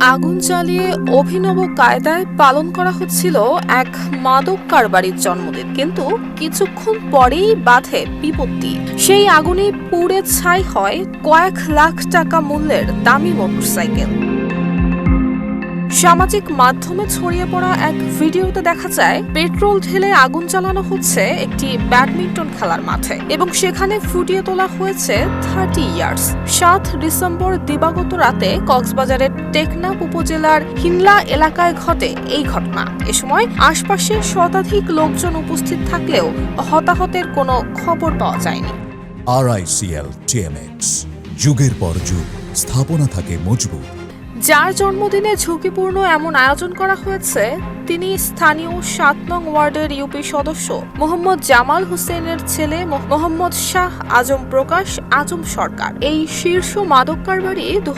আগুন জ্বালিয়ে অভিনব কায়দায় পালন করা হচ্ছিল এক মাদক কারবারির জন্মদিন। কিন্তু কিছুক্ষণ পরেই বাধে বিপত্তি। সেই আগুনে পুড়ে ছাই হয় কয়েক লাখ টাকা মূল্যের দামি মোটরসাইকেল। সামাজিক মাধ্যমে ছড়িয়ে পড়া এক ভিডিওতে দেখা যায়, পেট্রোল ঢেলে আগুন জ্বালানো হচ্ছে একটি ব্যাডমিন্টন খেলার মাঠে এবং সেখানে ফুটিয়ে তোলা হয়েছে থার্টি ইয়ার্স। সাত ডিসেম্বর দিবাগত রাতে কক্সবাজারের টেকনাফ উপজেলার হিনলা এলাকায় ঘটে এই ঘটনা। এ সময় আশপাশে শতাধিক লোকজন উপস্থিত থাকলেও হতাহতের কোনো খবর পাওয়া যায়নি। আরআইসিএল টিএমএক্স যুগের পর যুগ, স্থাপনা থাকে মজবুত। যার জন্মদিনে ঝুঁকিপূর্ণ এমন আয়োজন করা হয়েছে, তিনি স্থানীয় সাত নং ওয়ার্ডের ইউপি সদস্য, মোহাম্মদ জামাল হোসেনের ছেলে মোহাম্মদ শাহ আজম প্রকাশ আজম সরকার। এই শীর্ষ মাদক কারবারি দু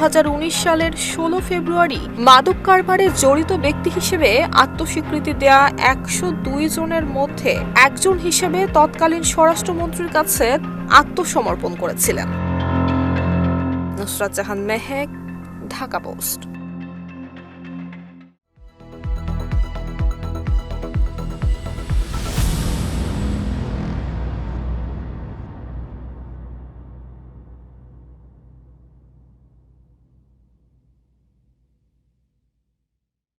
সালের ষোলো ফেব্রুয়ারি মাদক কারবারে জড়িত ব্যক্তি হিসেবে আত্মস্বীকৃতি দেয়া একশো দুই জনের মধ্যে একজন হিসেবে তৎকালীন স্বরাষ্ট্রমন্ত্রীর কাছে আত্মসমর্পণ করেছিলেন। নুসরাত জাহান মেহেক ঢাকা পোস্ট।